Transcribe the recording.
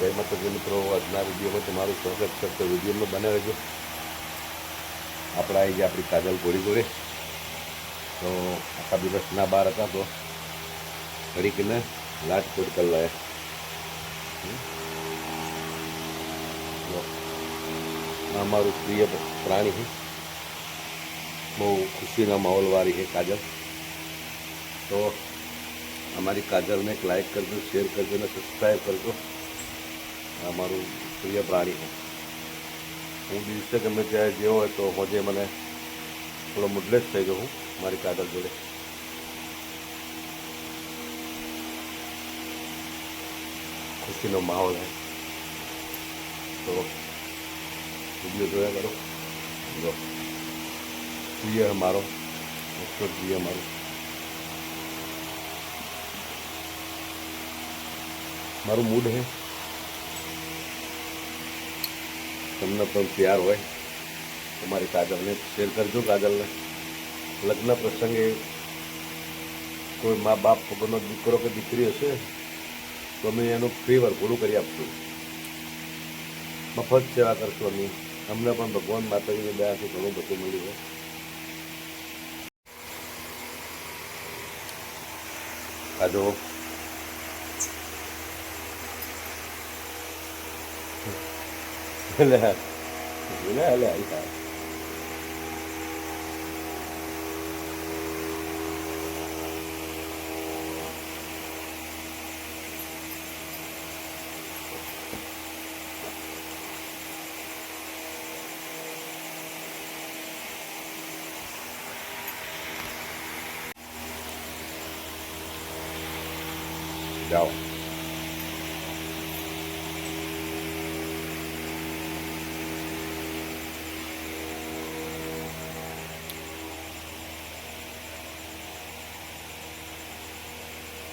જય માતાજી મિત્રો આજના વિડીયોમાં તમારું સ્વાગત છે તો વિડીયોમાં બને રહેજો આપણે આવી ગયા આપણી કાજલ ઘોડી જોડે તો આખા દિવસ ના બહાર હતા તો ઘડીકને લાટકોટ કરી લાયા હમ. જો, આ અમારું પ્રિય પ્રાણી છે બહુ ખુશીના માહોલવાળી છે કાજલ તો અમારી કાજલને એક લાઈક કરજો શેર કરજો અને સબસ્ક્રાઈબ કરજો આ અમારું પ્રિય પ્રાણી છે. હું દિવસે ગમે ત્યારે જેવો હોય તો હોજે મને થોડો મુડલેસ થઈ ગયો હું મારી કાગળ જોડે. ખુશીનો માહોલ છે તો વીડિયો જોયા કરો. જો. પ્રિય મારો. મોટો પ્રિય મારું. મારું મૂડ છે તમને પણ પ્યાર હોય તમારી કાજલને શેર કરજો કાજલને. લગ્ન પ્રસંગે કોઈ મા બાપ વગરનો દીકરો કે દીકરી હશે, તો અમે એનું ફેવર પૂરું કરી આપશું. મફત સેવા કરશું અમે. અમને પણ ભગવાન માતાજીની દયાથી ઘણું બધું મળ્યું હોય. આ لا لا لا لا Yeah.